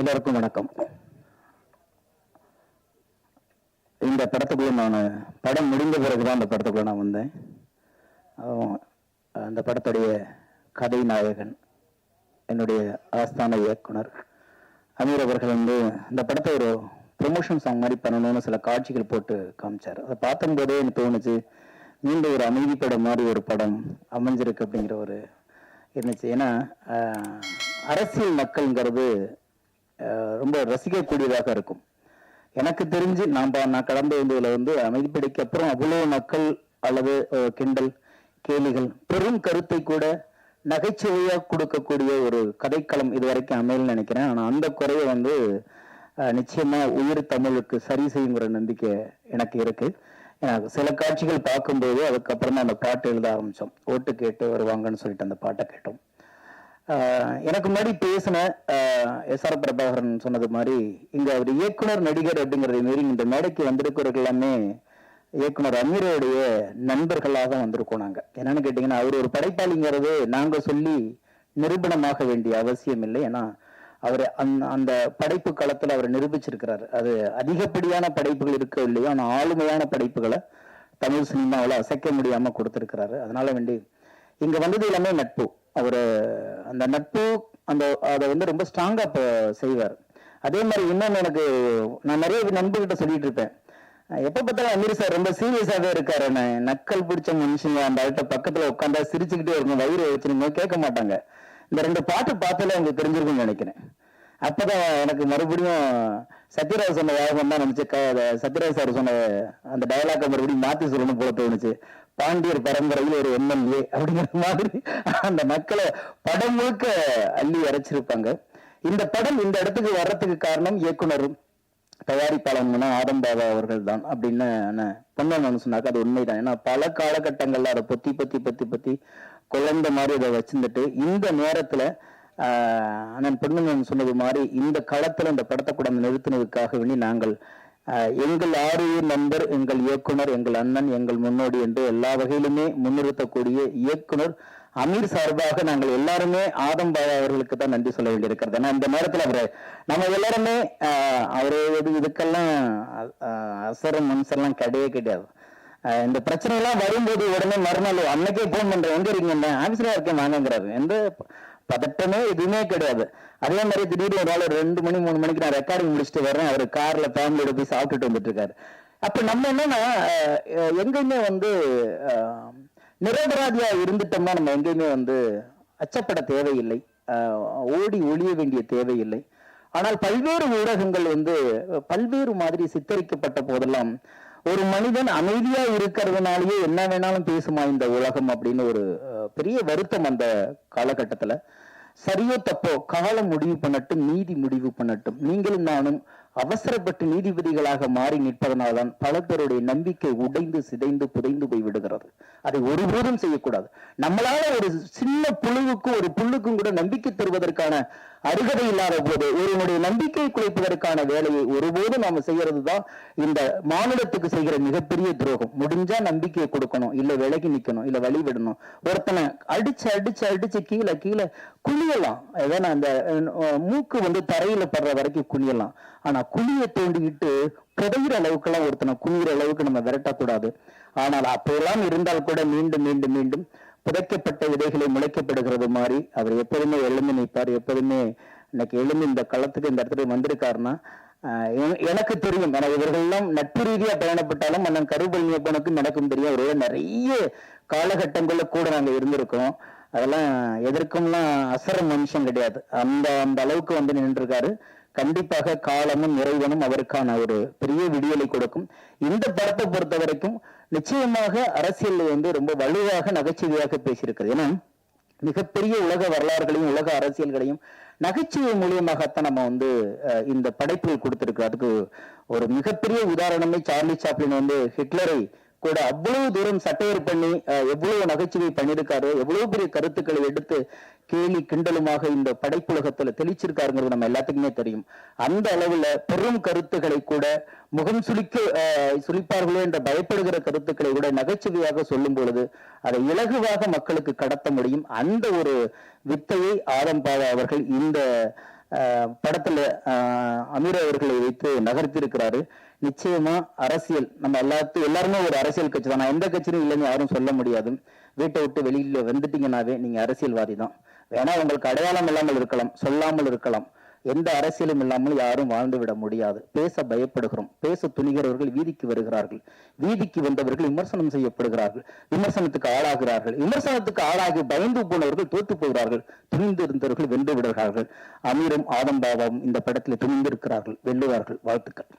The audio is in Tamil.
எல்லாருக்கும் வணக்கம். இந்த படத்துக்குள்ள நான் படம் முடிந்த பிறகுதான் அந்த படத்துக்குள்ள நான் வந்தேன். அந்த படத்துடைய கதை நாயகன் என்னுடைய ஆஸ்தான இயக்குனர் அமீர் அவர்கள் வந்து இந்த படத்தை ஒரு ப்ரொமோஷன் சாங் மாதிரி பண்ணணும்னு சில காட்சிகள் போட்டு காமிச்சார். அதை பார்த்தம்போதே எனக்கு தோணுச்சு மீண்டும் ஒரு அமைதி படம் மாதிரி ஒரு படம் அமைஞ்சிருக்கு அப்படிங்கிற ஒரு இருந்துச்சு ஏன்னா அரசியல் மக்கள்ங்கிறது ரொம்ப ரசிக்கக்கூடியதாக இருக்கும். எனக்கு தெரிஞ்சு நாம் நான் கடந்து வந்ததில் வந்து அமைதிப்படைக்கு அப்புறம் அவ்வளோ மக்கள் அல்லது கிண்டல் கேலிகள் பெரும் கருத்தை கூட நகைச்சுவையாக கொடுக்கக்கூடிய ஒரு கதைக்களம் இதுவரைக்கும் அமையலன்னு நினைக்கிறேன். ஆனால் அந்த குறையை வந்து நிச்சயமாக நிச்சயமா உயிர் தமிழுக்கு சரி செய்யுங்கிற நம்பிக்கை எனக்கு இருக்கு. சில காட்சிகள் பார்க்கும்போது அதுக்கப்புறமா அந்த பாட்டு எழுத ஆரம்பித்தோம் ஓட்டு கேட்டு வருவாங்கன்னு சொல்லிட்டு அந்த பாட்டை கேட்டோம். எனக்கு முன்னாடி பேசின எஸ்ஆர் பிரபாகரன் சொன்னது மாதிரி இங்க அவர் இயக்குனர் நடிகர் அப்படிங்கிறது மீறி இந்த மேடைக்கு வந்திருக்கிறவர்கள் எல்லாமே இயக்குனர் அமீரோடைய நண்பர்களாக வந்திருக்கோம் நாங்க. என்னன்னு கேட்டீங்கன்னா அவர் ஒரு படைப்பாளிங்கிறது நாங்க சொல்லி நிரூபணமாக வேண்டிய அவசியம் இல்லை. ஏன்னா அவர் அந்த அந்த படைப்பு களத்தில் அவர் நிரூபிச்சிருக்கிறார். அது அதிகப்படியான படைப்புகள் இருக்க இல்லையோ ஆனால் ஆளுமையான படைப்புகளை தமிழ் சினிமாவில் அசைக்க முடியாமல் கொடுத்துருக்கிறாரு. அதனால வேண்டி இங்க வந்தது எல்லாமே நட்பு. அவரு அந்த நட்பு அந்த அதை வந்து ரொம்ப ஸ்ட்ராங்கா செய்வார். அதே மாதிரி இன்னொன்று எனக்கு நான் நிறைய நண்பர்கிட்ட சொல்லிட்டு இருப்பேன் எப்போ எப்ப பார்த்தாலும் அமீர் சார் ரொம்ப சீரியஸாவே இருக்காரு. என்ன நக்கல் பிடிச்ச மனுஷங்க அந்த ஆள்கிட்ட பக்கத்துல உட்காந்தா சிரிச்சுக்கிட்டே இருக்கும். வயிறு வச்சுருங்க கேட்க மாட்டாங்க. இந்த ரெண்டு பாட்டு பார்த்தாலே உங்களுக்கு தெரிஞ்சிருக்கும்னு நினைக்கிறேன். அப்பதான் எனக்கு மறுபடியும் சத்யராஜ் சொன்ன யாகம் தான் நினைச்சு க- சத்யராஜ் சார் சொன்ன அந்த டயலாக மறுபடியும் மாத்தி சொல்லணும் போல தோணுச்சு. பாண்டியர் பரம்பரையில் ஒரு எம்எல்ஏ அப்படிங்கிற மாதிரி அந்த மக்களை படம் முழுக்க அள்ளி அரைச்சிருப்பாங்க. இந்த படம் இந்த இடத்துக்கு வர்றதுக்கு காரணம் இயக்குனரும் தயாரிப்பாளர்னா ஆதம் பாபா அவர்கள் தான் அப்படின்னு பொன்னன் சொன்னாக்க அது உண்மைதான். ஏன்னா பல காலகட்டங்கள்ல அதை பொத்தி பொத்தி பத்தி பத்தி குழந்தை மாதிரி இதை வச்சிருந்துட்டு இந்த நேரத்துல ஆஹ் அண்ணன் பொன்னன் சொன்னது மாதிரி இந்த களத்துல இந்த படத்தை கூட நிறுத்தினதுக்காக வேண்டி நாங்கள் எங்கள் ஆரியர் நண்பர் எங்கள் இயக்குனர் எங்கள் அண்ணன் எங்கள் முன்னோடி என்று எல்லா வகையிலுமே முன்னிறுத்தக்கூடிய இயக்குனர் அமீர் சார்பாக நாங்கள் எல்லாருமே ஆதம் பாபா அவர்களுக்கு தான் நன்றி சொல்ல வேண்டியிருக்கிறது. ஏன்னா இந்த நேரத்தில் அவர் நம்ம எல்லாருமே ஆஹ் இதுக்கெல்லாம் அசரம் மனுஷெல்லாம் கிடையவே கிடையாது. இந்த பிரச்சனை எல்லாம் வரும்போது உடனே மறுநாள் அன்னைக்கே போன் பண்றேன் எங்க இருக்கீங்க? ஆபீஸ்ல இருக்கேன் வாங்கங்கிறாரு. எந்த பதட்டமே எதுவுமே கிடையாது. அதே மாதிரி திடீர்னு ஒரு நாள் ரெண்டு மணி மூணு மணிக்கு நான் ரெக்கார்டிங் முடிச்சுட்டு வரேன் அவர் கார்ல ஃபேமிலியோட போய் சாப்பிட்டுட்டு வந்துட்டு இருக்காரு அப்ப நம்ம என்னன்னா எங்கேயுமே வந்து நிரபராதியா இருந்துட்டோம்னா நம்ம எங்கேயுமே வந்து அச்சப்பட தேவையில்லை. ஆஹ் ஓடி ஒழிய வேண்டிய தேவையில்லை. ஆனால் பல்வேறு ஊடகங்கள் வந்து பல்வேறு மாதிரி சித்தரிக்கப்பட்ட போதெல்லாம் ஒரு மனிதன் அமைதியா இருக்கிறதுனாலயே என்ன வேணாலும் பேசுமா இந்த உலகம் அப்படின்னு ஒரு பெரிய வருத்தம் அந்த காலகட்டத்தில். சரியோ தப்போ காலம் முடிவு பண்ணட்டும் நீதி முடிவு பண்ணட்டும். நீங்களும் நானும் அவசரப்பட்டு நீதிபதிகளாக மாறி நிற்பதனால்தான் பல பேருடைய நம்பிக்கை உடைந்து சிதைந்து புதைந்து போய் விடுகிறது. அதை ஒருபோதும் செய்யக்கூடாது. நம்மளால ஒரு சின்ன புழுவுக்கும் ஒரு புல்லுக்கும் கூட நம்பிக்கை தருவதற்கான அருகதை இல்லாத போது ஒருவனுடைய நம்பிக்கை குலைப்பதற்கான வேலையை ஒருபோதும் நாம செய்யறது தான் இந்த மாநிலத்துக்கு செய்கிற மிகப்பெரிய துரோகம். முடிஞ்சா நம்பிக்கையை கொடுக்கணும் இல்ல விலகி நிக்கணும் இல்ல வழி விடணும். ஒருத்தனை அடிச்சு அடிச்சு அடிச்சு கீழே கீழே குனியலாம். ஏன்னா அந்த மூக்கு வந்து தரையில படுற வரைக்கும் குனியலாம். ஆனா குழியை தோண்டிக்கிட்டு புதையிற அளவுக்கெல்லாம் ஒருத்தனை குனிகிற அளவுக்கு நம்ம விரட்டக்கூடாது ஆனால் அப்போலாம் இருந்தால் கூட மீண்டும் மீண்டும் மீண்டும் புதைக்கப்பட்ட விதைகளை முளைக்கப்படுகிறது மாதிரி அவர் எப்போதுமே எழுந்து நிற்பார். எப்போதுமே இன்னைக்கு எழுந்து இந்த களத்துக்கு இந்த இடத்துக்கு வந்திருக்காருன்னா எனக்கு தெரியும். ஆனால் இவர்கள்லாம் நட்பு ரீதியா பயணப்பட்டாலும் மன்னன் கருபழனியப்பனுக்கும் எனக்கும் தெரியும். ஒரு நிறைய காலகட்டங்கள்ல கூட நாங்க இருந்திருக்கோம் அதெல்லாம் எதற்கும்லாம் அசர மனுஷன் கிடையாது. அந்த அந்த அளவுக்கு வந்து நின்றுருக்காரு. கண்டிப்பாக காலமும் இறைவனும் அவருக்கான ஒரு பெரிய விடியலை கொடுக்கும். இந்த படத்தை பொறுத்த வரைக்கும் நிச்சயமாக அரசியல் வந்து ரொம்ப வலுவாக நகைச்சுவையாக பேசியிருக்கிறது. ஏன்னா மிகப்பெரிய உலக வரலாறுகளையும் உலக அரசியல்களையும் நகைச்சுவை மூலியமாகத்தான் நம்ம வந்து அஹ், இந்த படைப்புகள் கொடுத்துருக்கு அதுக்கு ஒரு மிகப்பெரிய உதாரணமே சார்லி சாப்ளின் வந்து ஹிட்லரை கூட அவ்வளவு தூரம் சட்டையர் பண்ணி எவ்வளவு நகைச்சுவை பண்ணியிருக்காரு எவ்வளவு பெரிய கருத்துக்களை எடுத்து கேலி கிண்டலுமாக இந்த படைப்புலகத்துல தெளிச்சிருக்காருங்கிறது நம்ம எல்லாத்துக்குமே தெரியும். அந்த அளவுல பெரும் கருத்துக்களை கூட முகம் சுளிக்க அஹ், சுளிப்பார்களோ என்ற பயப்படுகிற கருத்துக்களை கூட நகைச்சுவையாக சொல்லும் பொழுது அதை இலகுவாக மக்களுக்கு கடத்த முடியும். அந்த ஒரு வித்தையை ஆதம் பாவா அவர்கள் இந்த அஹ், படத்துல அமீர் அவர்களை வைத்து நகர்த்திருக்கிறாரு நிச்சயமா அரசியல். நம்ம எல்லாத்து எல்லாருமே ஒரு அரசியல் கட்சி தான். நான் எந்த கட்சியும் இல்லைன்னு யாரும் சொல்ல முடியாது. வீட்டை விட்டு வெளியில வந்துட்டீங்கன்னாவே நீங்க அரசியல்வாதி தான் வேணா உங்களுக்கு அடையாளம் இல்லாமல் இருக்கலாம் சொல்லாமல் இருக்கலாம். எந்த அரசியலும் இல்லாமல் யாரும் வாழ்ந்து விட முடியாது. பேச பயப்படுகிறோம். பேச துணிகிறவர்கள் வீதிக்கு வருகிறார்கள். வீதிக்கு வந்தவர்கள் விமர்சனம் செய்யப்படுகிறார்கள். விமர்சனத்துக்கு ஆளாகிறார்கள். விமர்சனத்துக்கு ஆளாகி பயந்து போனவர்கள் தோத்து போகிறார்கள். துணிந்து இருந்தவர்கள் வென்று விடுகிறார்கள். அமீரும் ஆதம் பாபாவும் இந்த படத்தில் துணிந்து இருக்கிறார்கள் வெல்லுவார்கள். வாழ்த்துக்கள்.